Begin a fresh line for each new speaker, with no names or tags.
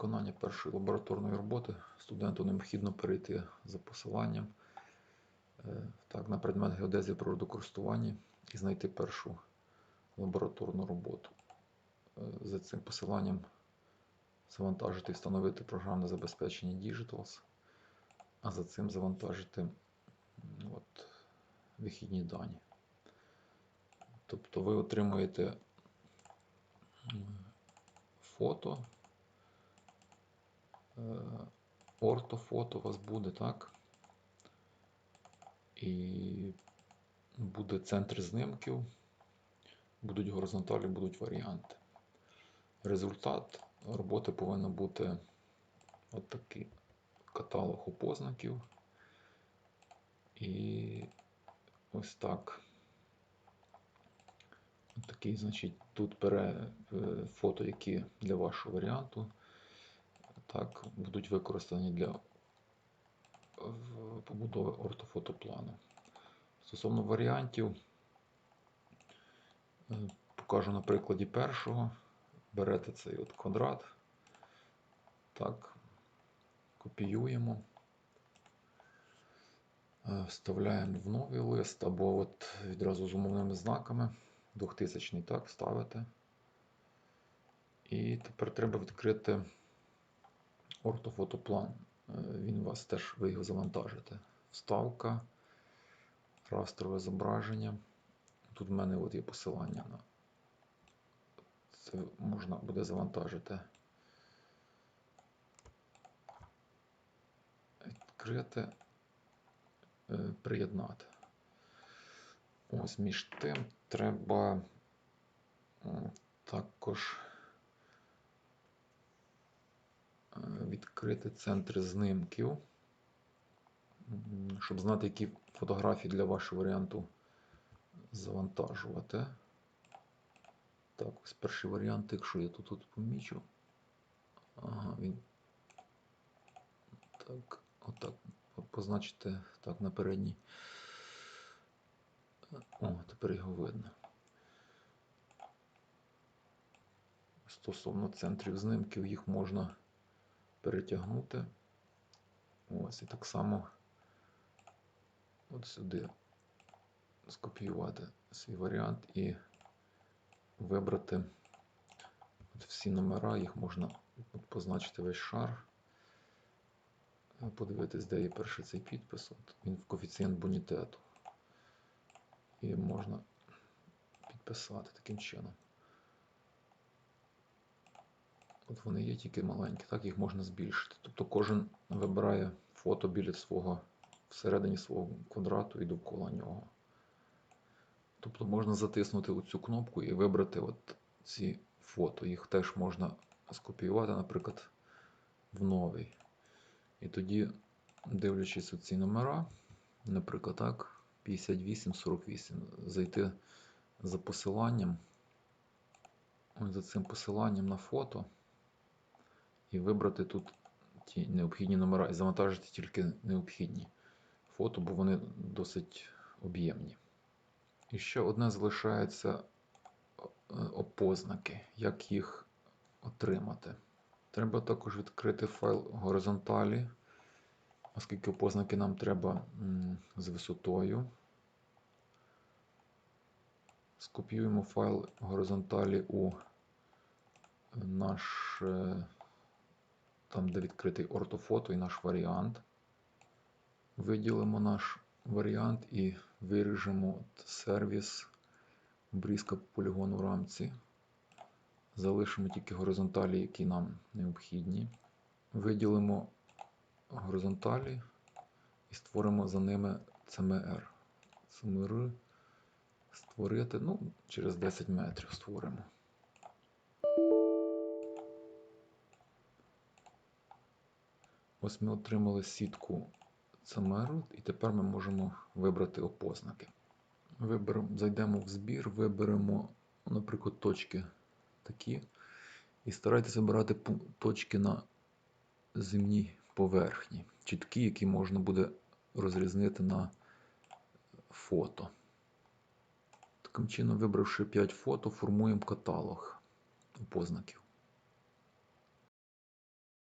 виконання першої лабораторної роботи студенту необхідно перейти за посиланням е, так, на предмет геодезії природокористування і знайти першу лабораторну роботу. Е, За цим посиланням завантажити і встановити програмне забезпечення Digitals, а за цим завантажити от, вихідні дані. Тобто ви отримуєте фото, ортофото у вас буде, так? І буде центр знимків, будуть горизонталі, будуть варіанти. Результат роботи повинен бути от такий каталог опознаків. І ось так. От Такий, значить, тут бере е, фото, які для вашого варіанту так, будуть використані для побудови ортофотоплану. Стосовно варіантів, е, покажу на прикладі першого. Берете цей от квадрат, так, копіюємо, е, вставляємо в новий лист або от відразу з умовними знаками. 2000 так, ставите. І тепер треба відкрити ортофотоплан. Е, Він у вас теж ви його завантажите. Вставка, растрове зображення. Тут в мене от є посилання на це можна буде завантажити. Відкрити, е, приєднати. Ось між тим треба також відкрити центр знимків, щоб знати, які фотографії для вашого варіанту завантажувати. Так, ось перший варіант, якщо я тут, тут помічу. Ага, він. Так, отак. Позначити так на передній. О, тепер його видно. Стосовно центрів знимків, їх можна перетягнути. Ось і так само от сюди скопіювати свій варіант і вибрати от всі номера, їх можна позначити весь шар. Подивитись, де є перший цей підпис. От він в коефіцієнт бонітету. І можна підписати таким чином. От вони є тільки маленькі, так їх можна збільшити. Тобто кожен вибирає фото біля свого всередині свого квадрату і довкола нього. Тобто можна затиснути оцю кнопку і вибрати от ці фото. Їх теж можна скопіювати, наприклад, в новий. І тоді, дивлячись ці номера, наприклад, так, 58-48, зайти за посиланням, за цим посиланням на фото і вибрати тут ті необхідні номера і завантажити тільки необхідні фото, бо вони досить об'ємні. І ще одне залишається е, опознаки, як їх отримати. Треба також відкрити файл горизонталі, оскільки опознаки нам треба з висотою. Скопіюємо файл горизонталі у наш, там, де відкритий ортофото і наш варіант. Виділимо наш варіант і виріжемо сервіс обрізка полігону в рамці. Залишимо тільки горизонталі, які нам необхідні. Виділимо горизонталі і створимо за ними CMR. CMR створити, ну, через 10 метрів створимо. Ось ми отримали сітку CMR, і тепер ми можемо вибрати опознаки. Виберемо, зайдемо в збір, виберемо, наприклад, точки такі. І старайтеся обирати пу- точки на земній поверхні. Чіткі, які можна буде розрізнити на фото. Таким чином, вибравши 5 фото, формуємо каталог опознаків.